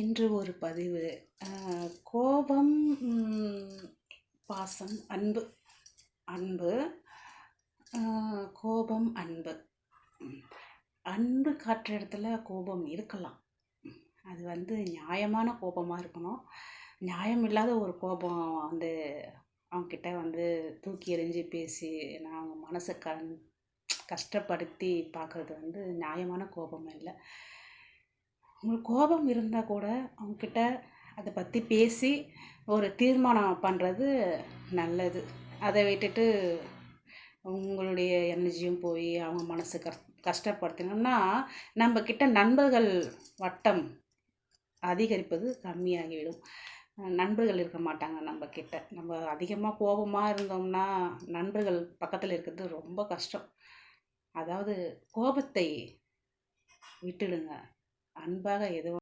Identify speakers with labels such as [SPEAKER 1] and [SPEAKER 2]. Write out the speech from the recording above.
[SPEAKER 1] இன்று ஒரு பதிவு. கோபம் பாசம் அன்பு அன்பு கோபம் அன்பு. அன்பு காட்டுற இடத்துல கோபம் இருக்கலாம். அது வந்து நியாயமான கோபமாக இருக்கணும். நியாயம் இல்லாத ஒரு கோபம் வந்து அவங்கக்கிட்ட வந்து தூக்கி எறிஞ்சு பேசி நான் அவங்க மனசை கண் கஷ்டப்படுத்தி பார்க்குறது வந்து நியாயமான கோபம் இல்லை. உங்களுக்கு கோபம் இருந்தால் கூட அவங்கக்கிட்ட அதை பற்றி பேசி ஒரு தீர்மானம் பண்ணுறது நல்லது. அதை விட்டுட்டு உங்களுடைய எனர்ஜியும் போய் அவங்க மனசு கஷ் கஷ்டப்படுத்தணும்னா நம்ம கிட்ட நண்பர்கள் வட்டம் அதிகரிப்பது கம்மியாகிவிடும். நண்பர்கள் இருக்க மாட்டாங்க நம்ம கிட்ட நம்ம அதிகமாக கோபமாக இருந்தோம்னா நண்பர்கள் பக்கத்தில் இருக்கிறது ரொம்ப கஷ்டம். அதாவது கோபத்தை விட்டுடுங்க. அன்பாக எதுவும்